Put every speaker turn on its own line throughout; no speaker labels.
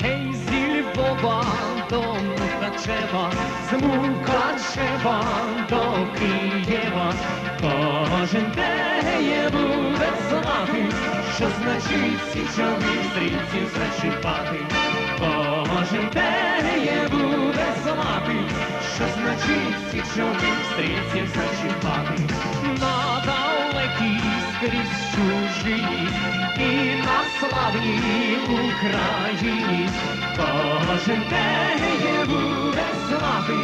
Гей, зі Львова до Мукачева, з Мукачева до Києва. Кожен дає буде що значить січові стрільці зачіпати, Кожен день що значить січових стрільців зачіпати. На далекій скрізь чужині і на славній Україні. Кожен день буде знати,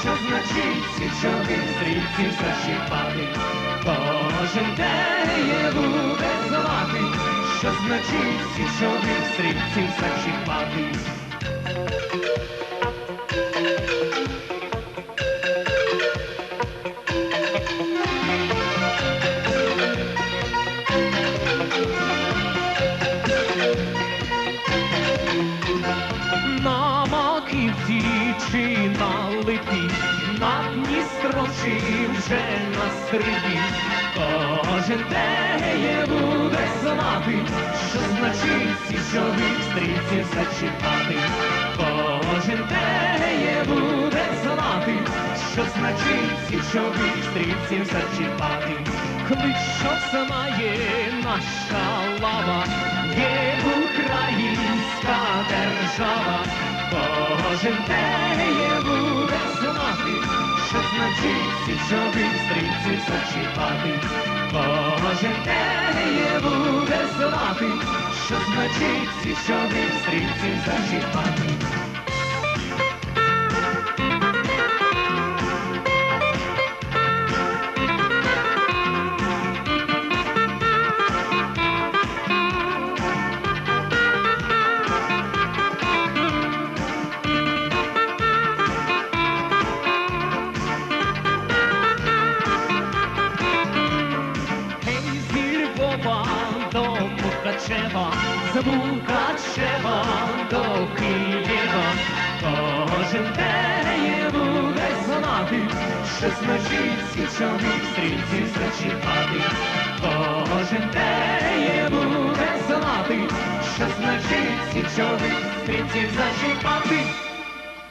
що значить січових стрільців зачіпати. Кожен день буде знати, що значить січових стрільців зачіпати. На маківці чи на липі, на Дністро чи вже на стрибі. Кожен день буде знати, що значить січових стрільців зачіпати. Кожен день буде що значить січових стрільців зачіпати. Клич, що знає наша лава, є українська держава. Кожен день буде знати, що значить січових стрільців зачіпати. Кожен день буде знати, що значить січових стрільців зачіпати. Мукачева, з Мукачева до Києва. Кожен день буде знати, що значить січових стрільці зачіпати. Кожен день буде знати, що значить січових стрільці зачіпати.